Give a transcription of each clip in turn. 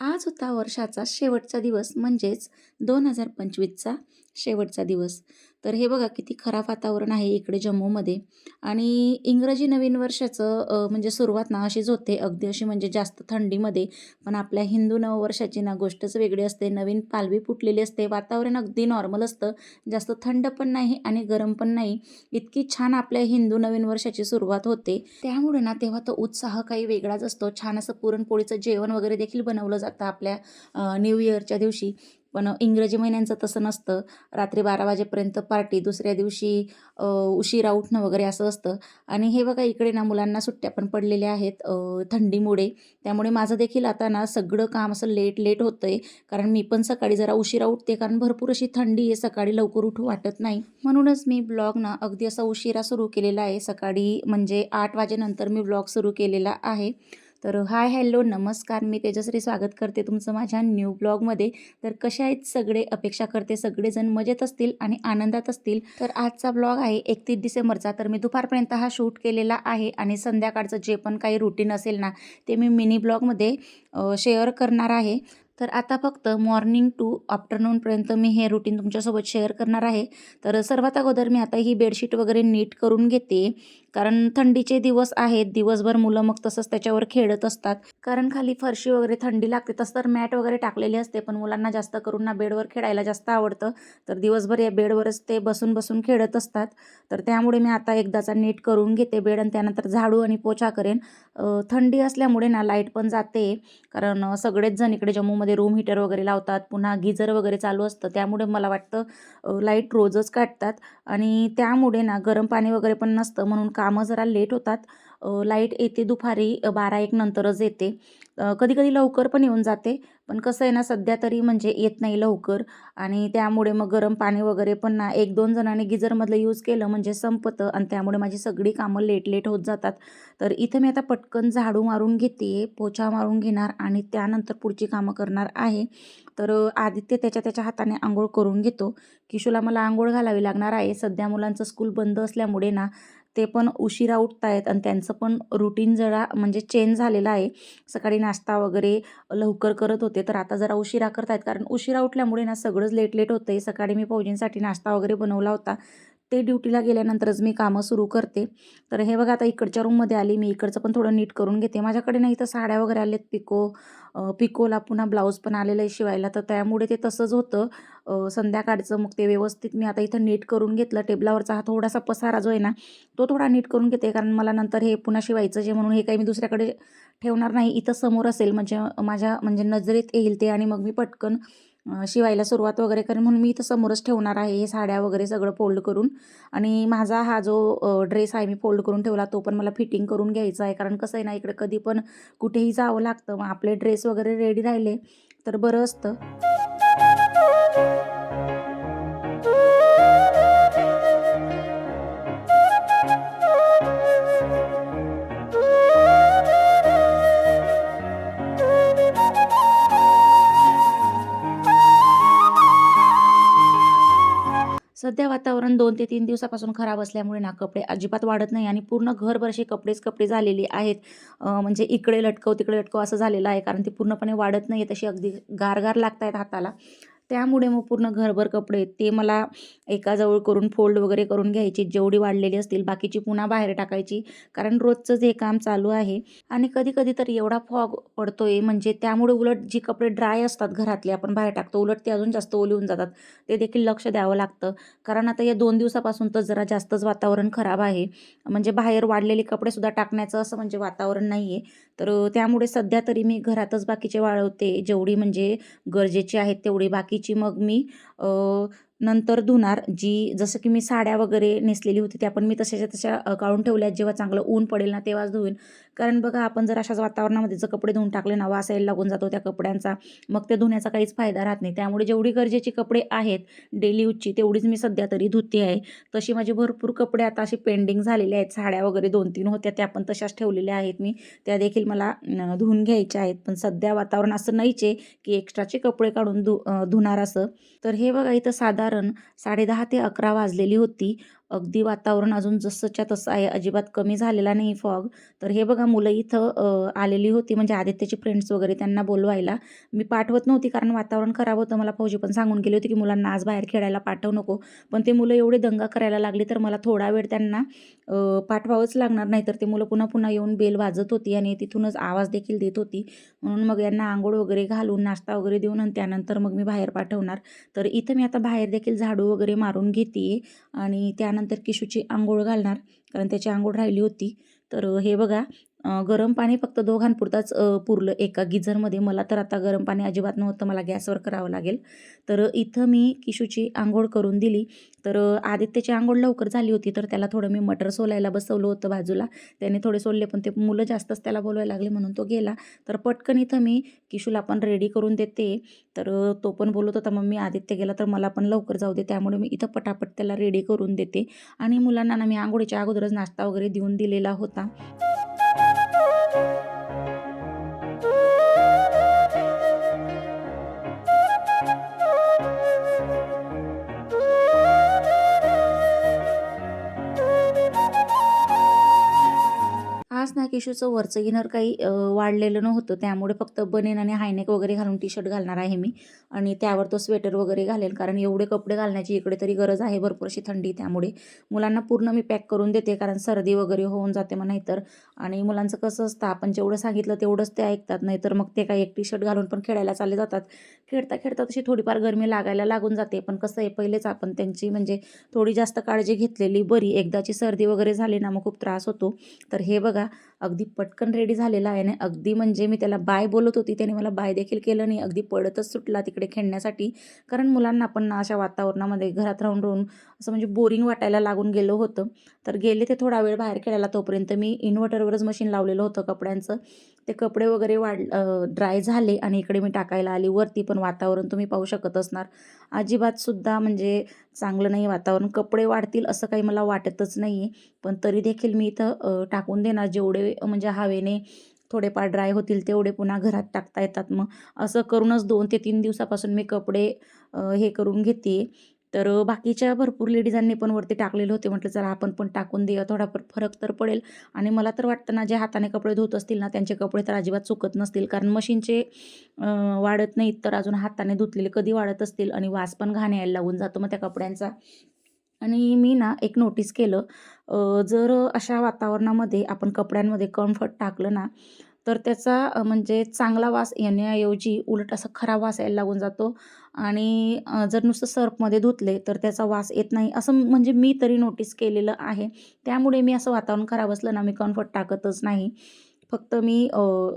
आज होता वर्षाचा शेवटचा दिवस म्हणजेच दोन हजार पंचवीसचा शेवटचा दिवस. तर हे बघा किती खराब वातावरण आहे इकडे जम्मूमध्ये. आणि इंग्रजी नवीन वर्षाचं म्हणजे सुरुवात ना अशीच होते. अगदी अशी म्हणजे जास्त थंडीमध्ये. पण आपल्या हिंदू नववर्षाची ना गोष्टच वेगळी असते. नवीन पालवी फुटलेली असते. वातावरण अगदी नॉर्मल असतं. जास्त थंड पण नाही आणि गरम पण नाही. इतकी छान आपल्या हिंदू नवीन वर्षाची सुरुवात होते. त्यामुळे ना तेव्हा तो उत्साह काही वेगळाच असतो. छान असं पुरणपोळीचं जेवण वगैरे देखील बनवलं जातं आपल्या न्यू इयरच्या दिवशी. पण इंग्रजी महिन्यांचं तसं नसतं. रात्री बारा वाजेपर्यंत पार्टी दुसऱ्या दिवशी उशिरा उठणं वगैरे असं असतं. आणि हे बघा इकडे ना मुलांना सुट्ट्या पण पडलेल्या आहेत थंडीमुळे. त्यामुळे माझं देखील आता ना सगळं काम असं लेट लेट होतं आहे कारण मी पण सकाळी जरा उशिरा उठते. कारण भरपूर अशी थंडी आहे सकाळी लवकर उठू वाटत नाही. म्हणूनच मी ब्लॉग ना अगदी असा उशिरा सुरू केलेला आहे. सकाळी म्हणजे आठ वाजेनंतर मी ब्लॉग सुरू केलेला आहे. तर हाय हॅलो नमस्कार. मी तेजश्री स्वागत करते तुमचं माझ्या न्यू ब्लॉगमध्ये तर कशा आहेत सगळे? अपेक्षा करते सगळेजण मजेत असतील आणि आनंदात असतील. तर आजचा ब्लॉग आहे एकतीस डिसेंबरचा. तर मी दुपारपर्यंत हा शूट केलेला आहे आणि संध्याकाळचं जे पण काही रुटीन असेल ना ते मी मिनी ब्लॉगमध्ये शेअर करणार आहे. तर आता फक्त मॉर्निंग टू आफ्टरनूनपर्यंत मी हे रुटीन तुमच्यासोबत शेअर करणार आहे. तर सर्वात अगोदर मी आता ही बेडशीट वगैरे नीट करून घेते. कारण थंडीचे दिवस आहेत दिवसभर मुलं मग तसंच त्याच्यावर खेळत असतात. कारण खाली फरशी वगैरे थंडी लागते तसं तर मॅट वगैरे टाकलेली असते पण मुलांना जास्त करून ना बेडवर खेळायला जास्त आवडतं. तर दिवसभर या बेडवरच ते बसून बसून खेळत असतात. तर त्यामुळे मी आता एकदाचा नीट करून घेते बेड आणि त्यानंतर झाडू आणि पोछा करेन. थंडी असल्यामुळे ना लाइट पण जाते. कारण सगळेच जण इकडे जम्मूमध्ये रूम हीटर वगैरे लावतात पुन्हा गिझर वगैरे चालू असतं त्यामुळे मला वाटतं लाइट रोजच काढतात. आणि त्यामुळे ना गरम पाणी वगैरे पण नसतं म्हणून कामं जरा लेट होतात. लाइट येते दुपारी बारा एक नंतरच येते. कधी कधी लवकर पण येऊन जाते. पण कसं आहे ना सध्या तरी म्हणजे येत नाही लवकर. आणि त्यामुळे मग गरम पाणी वगैरे पण ना एक दोन जणांनी गिझरमधलं यूज केलं म्हणजे संपतं आणि त्यामुळे माझी सगळी कामं लेट लेट होत जातात. तर इथं मी आता पटकन झाडू मारून घेते पोछा मारून घेणार आणि त्यानंतर पुढची कामं करणार आहे. तर आदित्य त्याच्या त्याच्या हाताने आंघोळ करून घेतो. किशूला मला आंघोळ घालावी लागणार आहे. सध्या मुलांचं स्कूल बंद असल्यामुळे ना ते पण उशिरा उठत आहेत आणि त्यांचं पण रुटीन जरा म्हणजे चेंज झालेलं आहे. सकाळी नाश्ता वगैरे लवकर करत होते तर आता जरा उशिरा करत आहेत कारण उशिरा उठल्यामुळे ना सगळंच लेट लेट होतं आहे सकाळी मी फौजींसाठी नाश्ता वगैरे बनवला होता. ते ड्युटीला गेल्यानंतरच मी कामं सुरू करते. तर हे बघा आता इकडच्या रूममध्ये आली मी. इकडचं पण थोडं नीट करून घेते. माझ्याकडे नाही तर साड्या वगैरे आल्यात पिको पिकोला पुन्हा ब्लाऊज पण आलेलं आहे शिवायला. तर त्यामुळे ते तसंच होतं. संध्याकाळचं मग ते व्यवस्थित मी आता इथं नीट करून घेतलं. टेबलावरचा हा थोडासा पसारा जो आहे ना तो थोडा नीट करून घेते. कारण मला नंतर हे पुन्हा शिवायचं जे म्हणून हे काही मी दुसऱ्याकडे ठेवणार नाही. इथं समोर असेल म्हणजे माझ्या म्हणजे नजरेत येईल ते आणि मग मी पटकन शिवायला सुरुवात वगैरे करेन म्हणून मी इथं समोरच ठेवणार आहे. हे साड्या वगैरे सगळं फोल्ड करून आणि माझा हा जो ड्रेस आहे मी फोल्ड करून ठेवला तो पण मला फिटिंग करून घ्यायचा आहे. कारण कसं आहे ना इकडे कधी पण कुठेही जावं लागतं. मग आपले ड्रेस वगैरे रेडी राहिले तर बरं असतं. सध्या वातावरण दोन ते तीन दिवसापासून खराब असल्यामुळे ना कपडे अजिबात वाढत नाही आणि पूर्ण घरभर असे कपडेच कपडे झालेले आहेत. म्हणजे इकडे लटकव तिकडे लटकव असं झालेलं आहे. कारण ते पूर्णपणे वाढत नाही तशी अगदी गारगार लागत आहेत हाताला. त्यामुळे मग पूर्ण घरभर कपडे आहेत, ते मला एकाजवळ करून फोल्ड वगैरे करून घ्यायची जेवढी वाढलेली असतील बाकीची पुन्हा बाहेर टाकायची. कारण रोजचंच हे काम चालू आहे आणि कधी कधी तर एवढा फॉग पडतोय म्हणजे त्यामुळे उलट जी कपडे ड्राय असतात घरातले आपण बाहेर टाकतो उलट ते अजून जास्त ओली होऊन जातात. ते देखील लक्ष द्यावं लागतं. कारण आता या दोन दिवसापासून तर जरा जास्तच वातावरण खराब आहे. म्हणजे बाहेर वाढलेले कपडेसुद्धा टाकण्याचं असं म्हणजे वातावरण नाही आहे तर त्यामुळे सध्या तरी मी घरातच बाकीचे वाळवते जेवढी म्हणजे गरजेची आहेत तेवढी. बाकी तिची मग मी नंतर धुणार जी जसं की मी साड्या वगैरे नेसलेली होती त्या पण मी तशाच्या तशा काढून ठेवल्यात जेव्हा चांगलं ऊन पडेल ना तेव्हाच धुवेन कारण बघा आपण जर अशाच वातावरणामध्ये जर कपडे धुवून टाकले ना वास यायला लागून जातो त्या कपड्यांचा मग ते धुण्याचा काहीच फायदा राहत नाही. त्यामुळे जेवढी गरजेची कपडे आहेत डेली यूजची तेवढीच मी सध्या तरी धुते आहे. तशी माझी भरपूर कपडे आता असे पेंडिंग झालेले आहेत. साड्या वगैरे दोन तीन होत्या त्या पण तशाच ठेवलेल्या आहेत मी. त्या देखील मला धुवून घ्यायच्या आहेत. पण सध्या वातावरण असं नाहीचे की एक्स्ट्राचे कपडे काढून धु धुणार असं. तर हे बघा इथं साधारण साडेदहा ते अकरा वाजलेली होती. अगदी वातावरण अजून जसंच्या तसं आहे अजिबात कमी झालेला नाही फॉग. तर हे बघा मुलं इथं आलेली होती. म्हणजे आदित्यची फ्रेंड्स वगैरे त्यांना बोलवायला. मी पाठवत नव्हती कारण वातावरण खराब होतं. मला फौजी पण सांगून गेली होती की मुलांना आज बाहेर खेळायला पाठवू नको. पण ते मुलं एवढे दंगा करायला लागली तर मला थोडा वेळ त्यांना पाठवावंच लागणार नाही. तर ते मुलं पुन्हा पुन्हा येऊन बेल वाजत होती आणि तिथूनच आवाज देखील देत होती. म्हणून मग यांना आंघोळ वगैरे घालून नाश्ता वगैरे देऊन आणि त्यानंतर मग मी बाहेर पाठवणार. तर इथं मी आता बाहेर देखील झाडू वगैरे मारून घेते आणि त्यानंतर किशूची आंघोळ घालणार कारण त्याची आंघोळ राहिली होती. तर हे बघा गरम पाणी फक्त दोघांपुरताच पुरलं. एका गिझरमध्ये मला तर आता गरम पाणी अजिबात नव्हतं मला गॅसवर करावं लागेल. तर इथं मी किशूची आंघोळ करून दिली. तर आदित्यची आंघोळ लवकर झाली होती तर त्याला थोडं मी मटर सोलायला बसवलं होतं बाजूला. त्याने थोडे सोलले पण ते मुलं जास्तच त्याला बोलवायला लागले म्हणून तो गेला. तर पटकन इथं मी किशूला पण रेडी करून देते. तर तो पण बोलत होता मग मी आदित्य गेला तर मला पण लवकर जाऊ दे त्यामुळे मी इथं पटापट त्याला रेडी करून देते. आणि मुलांना ना मी आंघोळीच्या अगोदरच नाश्ता वगैरे देऊन दिलेला होता. आज ना वरचं इनर काही वाढलेलं नव्हतं. त्यामुळे फक्त बनेन आणि हायनेक वगैरे घालून टी शर्ट घालणार आहे मी. आणि त्यावर तो स्वेटर वगैरे घालेल. कारण एवढे कपडे घालण्याची इकडे तरी गरज आहे. भरपूर अशी थंडी त्यामुळे. मुलांना पूर्ण मी पॅक करून देते. कारण सर्दी वगैरे होऊन जाते मग नाहीतर. आणि मुलांचं कसं असतं आपण जेवढं सांगितलं तेवढंच ते ऐकतात. नाहीतर मग ते काही एक टी शर्ट घालून पण खेळायला चालले जातात. खेळता खेळता तशी थोडीफार गरमी लागायला लागून जाते. पण कसं आहे पहिलेच आपण त्यांची म्हणजे थोडी जास्त काळजी घेतलेली. बरी. एकदाची सर्दी वगैरे झाली ना मग खूप त्रास होतो. तर हे बघा. अगदी पटकन रेडी झालेला आहे आणि अगदी म्हणजे मी त्याला बाय बोलत होती त्याने मला बाय देखील केलं नाही. अगदी पडतच सुटला तिकडे खेळण्यासाठी. कारण मुलांना पण ना अशा वातावरणामध्ये घरात राहून राहून असं म्हणजे बोरिंग वाटायला लागून गेलं होतं. तर गेले ते थोडा वेळ बाहेर खेळायला. तोपर्यंत मी इन्व्हर्टरवरच मशीन लावलेलं होतं कपड्यांचं. ते कपडे वगैरे वाढ ड्राय झाले आणि इकडे मी टाकायला आली. वरती पण वातावरण तुम्ही पाहू शकत असणार. अजिबातसुद्धा म्हणजे चांगलं नाही वातावरण. कपडे वाढतील असं काही मला वाटतच नाही आहे पण तरी देखील मी इथं टाकून देणार. जे जेवढे म्हणजे हवेने थोडेफार ड्राय होतील तेवढे पुन्हा घरात टाकता येतात. मग असं करूनच दोन ते तीन दिवसापासून मी कपडे हे करून घेते. तर बाकीच्या भरपूर लेडीजांनी पण वरती टाकलेले होते. म्हटलं चला आपण पण टाकून देऊया. थोडा फरक तर पडेल. आणि मला तर वाटतं ना जे हाताने कपडे धुत असतील ना त्यांचे कपडे तर अजिबात चुकत नसतील. कारण मशीनचे वाढत नाहीत तर अजून हाताने धुतलेले कधी वाढत असतील आणि वास पण घाण यायला लागून जातो. मग त्या कपड्यांचा आणि मी ना एक नोटीस केलं जर अशा वातावरणामध्ये आपण कपड्यांमध्ये कम्फर्ट टाकलं ना तर त्याचा म्हणजे चांगला वास येण्याऐवजी उलट असा खराब वास यायला लागून जातो आणि जर नुसतं सर्फमध्ये धुतले तर त्याचा वास येत नाही असं म्हणजे मी तरी नोटीस केलेलं आहे. त्यामुळे मी असं वातावरण खराब असलं ना मी कम्फर्ट टाकतच नाही. फक्त मी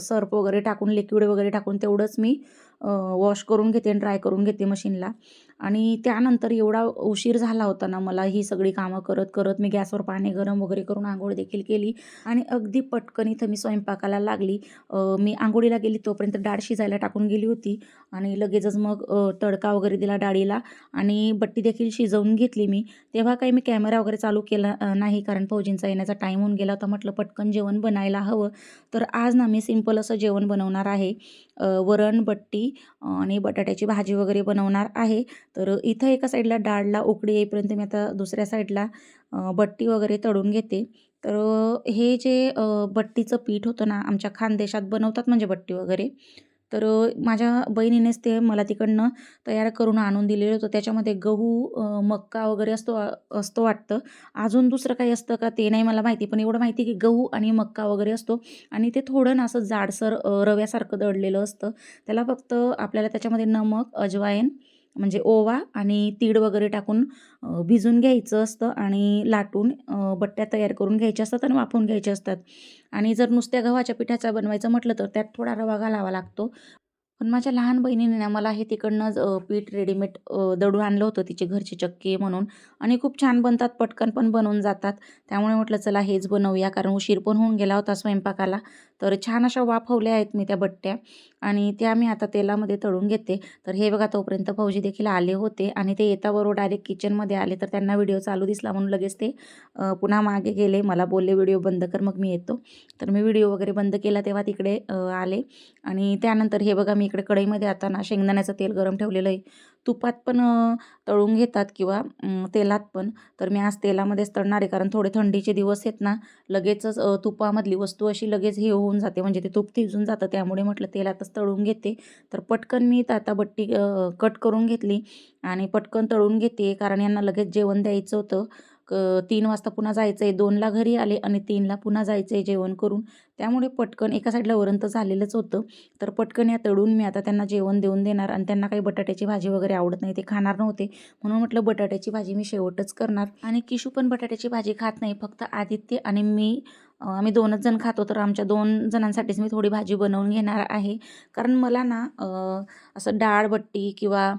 सर्फ वगैरे टाकून लिक्विड वगैरे टाकून तेवढंच मी वॉश करून घेते ड्राय करून घेते मशीनला आणि त्यानंतर एवढा उशीर झाला होता ना मला ही सगळी कामं करत करत मी गॅसवर पाणी गरम वगैरे करून आंघोळ देखील केली आणि अगदी पटकन इथं मी स्वयंपाकाला लागली. मी आंघोळीला गेली तोपर्यंत डाळ शिजायला टाकून गेली होती आणि लगेचच मग तडका वगैरे दिला डाळीला आणि बट्टी देखील शिजवून घेतली मी. तेव्हा काही मी कॅमेरा वगैरे चालू केला नाही कारण फौजींचा येण्याचा टाईम होऊन गेला होता. म्हटलं पटकन जेवण बनायला हवं. तर आज ना मी सिंपल असं जेवण बनवणार आहे. वरण बट्टी आणि बटाट्याची भाजी वगैरे बनवणार आहे. तर इथं एका साईडला डाळला उकडी येईपर्यंत मी आता दुसऱ्या साईडला बट्टी वगैरे तळून घेते. तर हे जे बट्टीचं पीठ होतं ना आमच्या खानदेशात बनवतात म्हणजे बट्टी वगैरे. तर माझ्या बहिणीनेच ते मला तिकडनं तयार करून आणून दिलेलं होतं. त्याच्यामध्ये गहू मक्का वगैरे असतो असतो वाटतं. अजून दुसरं काही असतं का ते नाही मला माहिती पण एवढं माहिती की गहू आणि मक्का वगैरे असतो. आणि ते थोडं ना असं जाडसर रव्यासारखं दळलेलं असतं. त्याला फक्त आपल्याला त्याच्यामध्ये नमक अजवाईन म्हणजे ओवा आणि तीळ वगैरे टाकून भिजून घ्यायचं असतं आणि लाटून बट्ट्या तयार करून घ्यायच्या असतात आणि वाफवून घ्यायच्या असतात. आणि जर नुसत्या गव्हाच्या पिठाचा बनवायचं म्हटलं तर त्यात थोडा रवा घालावा लागतो. पण माझ्या लहान बहिणीने ना मला हे तिकडनंच पीठ रेडीमेड दडून आणलं होतं तिचे घरचे चक्की म्हणून. आणि खूप छान बनतात पटकन पण बनवून जातात. त्यामुळे म्हटलं चला हेच बनवूया. कारण उशीर पण होऊन गेला होता स्वयंपाकाला. तर छान अशा वाफवल्या आहेत मी त्या बट्ट्या. आणि त्या मी आता तेलामध्ये तळून घेते. तर हे बघा तोपर्यंत भाऊजी देखील आले होते. आणि ते येताबरोबर डायरेक्ट किचनमध्ये आले. तर त्यांना व्हिडिओ चालू दिसला म्हणून लगेच ते पुन्हा मागे गेले. मला बोलले व्हिडिओ बंद कर मग मी येतो. तर मी व्हिडिओ वगैरे बंद केला तेव्हा तिकडे आले. आणि त्यानंतर हे बघा मी इकडे कढईमध्ये आता ना शेंगदाण्याचं तेल गरम ठेवलेलं आहे. तुपात पण तळून घेतात किंवा तेलात पण. तर मी आज तेलामध्येच तळणार आहे. कारण थोडे थंडीचे दिवस आहेत ना लगेचच तुपामधली वस्तू अशी लगेच हे होऊन जाते. म्हणजे ते तूप थिजून जातं. त्यामुळे म्हटलं तेलातच तळून घेते. तर पटकन मी आता बट्टी कट करून घेतली. आणि पटकन तळून घेते. कारण यांना लगेच जेवण द्यायचं होतं. क तीन वाजता पुन्हा जायचं आहे दोनला घरी आले आणि तीनला पुन्हा जायचं आहे जेवण करून. त्यामुळे पटकन एका साईडला वरण तर झालेलंच होतं. तर पटकन या तळून मी आता त्यांना जेवण देऊन देणार आणि त्यांना काही बटाट्याची भाजी वगैरे आवडत नाही ते खाणार नव्हते. म्हणून म्हटलं बटाट्याची भाजी मी शेवटच करणार. आणि किशू पण बटाट्याची भाजी खात नाही. फक्त आदित्य आणि मी आम्ही दोनच जण खातो. तर आमच्या दोन जणांसाठीच मी थोडी भाजी बनवून घेणार आहे. कारण मला ना असं डाळ बट्टी किंवा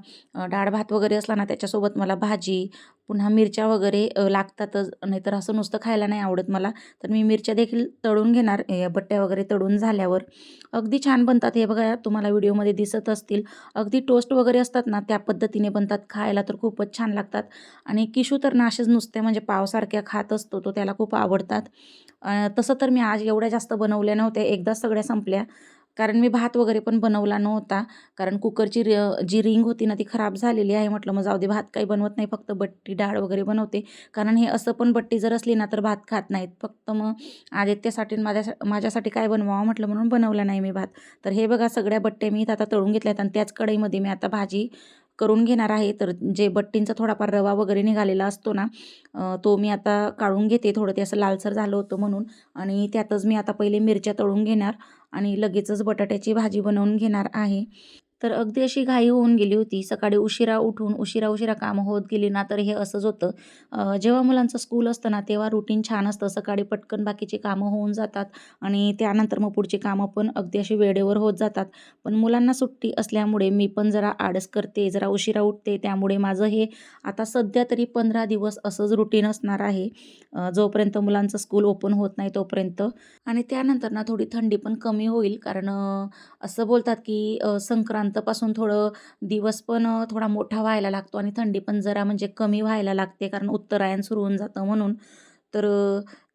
डाळ भात वगैरे असला ना त्याच्यासोबत मला भाजी पुन्हा मिरच्या वगैरे लागतातच. नाहीतर असं नुसतं खायला नाही आवडत मला. तर मी मिरच्या देखील तळून घेणार या बट्ट्या वगैरे तळून झाल्यावर. अगदी छान बनतात. हे बघा तुम्हाला व्हिडिओमध्ये दिसत असतील. अगदी टोस्ट वगैरे असतात ना त्या पद्धतीने बनतात. खायला तर खूपच छान लागतात. आणि किशू तर ना असेच नुसते म्हणजे पावसारख्या खात असतो तो त्याला खूप आवडतात. तसं तर मी आज एवढ्या जास्त बनवल्या नव्हत्या. एकदाच सगळ्या संपल्या. कारण मी भात वगैरे पण बनवला नव्हता. कारण कुकरची रि जी रिंग होती ना ती खराब झालेली आहे. म्हटलं मग जाऊ दे भात काही बनवत नाही फक्त बट्टी डाळ वगैरे बनवते. कारण हे असं पण बट्टी जर असली ना तर भात खात नाहीत. फक्त मग आदित्यसाठी माझ्या माझ्यासाठी काय बनवावं म्हटलं म्हणून बनवला नाही मी भात. तर हे बघा सगळ्या बट्ट्या मी आता तळून घेतल्यात आणि त्याच कढईमध्ये मी आता भाजी करून घेणार आहे. तर जे बट्टींचा थोडाफार रवा वगैरे निघालेला असतो ना तो मी आता काढून घेते. थोडं ते असं लालसर झालं होतं म्हणून. आणि त्यातच मी आता पहिले मिरच्या तळून घेणार. आणि लगेचच बटाट्याची भाजी बनवून घेणार आहे. तर अगदी अशी घाई होऊन गेली होती. सकाळी उशिरा उठून उशिरा उशिरा कामं होत गेली ना तर हे असंच होतं. जेव्हा मुलांचं स्कूल असतं ना तेव्हा रुटीन छान असतं. सकाळी पटकन बाकीची कामं होऊन जातात आणि त्यानंतर मग पुढची कामं पण अगदी अशी वेळेवर होत जातात. पण मुलांना सुट्टी असल्यामुळे मी पण जरा आडस करते जरा उशिरा उठते. त्यामुळे माझं हे आता सध्या तरी पंधरा दिवस असंच रुटीन असणार आहे. जोपर्यंत मुलांचं स्कूल ओपन होत नाही तोपर्यंत. आणि त्यानंतर ना थोडी थंडी पण कमी होईल. कारण असं बोलतात की संक्रांत शांतपासून थोडं दिवस पण थोडा मोठा व्हायला लागतो आणि थंडी पण जरा म्हणजे कमी व्हायला लागते कारण उत्तरायण सुरू होऊन जातं म्हणून. तर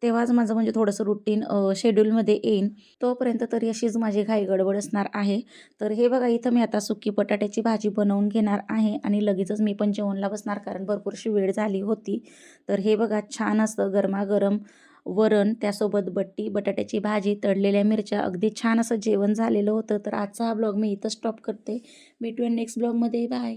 तेव्हाच माझं म्हणजे थोडंसं रुटीन शेड्यूलमध्ये येईन. तोपर्यंत तरी अशीच माझी घाई गडबड असणार आहे. तर हे बघा इथं मी आता सुकी बटाट्याची भाजी बनवून घेणार आहे आणि लगेचच मी पण जेवणला बसणार कारण भरपूरशी वेळ झाली होती. तर हे बघा छान असतं गरमागरम वरण त्यासोबत बट्टी बटाट्याची भाजी तळलेल्या मिरच्या. अगदी छान असं जेवण झालेलं होतं. तर आजचा हा ब्लॉग मी इथं स्टॉप करते. भेटूया नेक्स्ट ब्लॉगमध्ये. बाय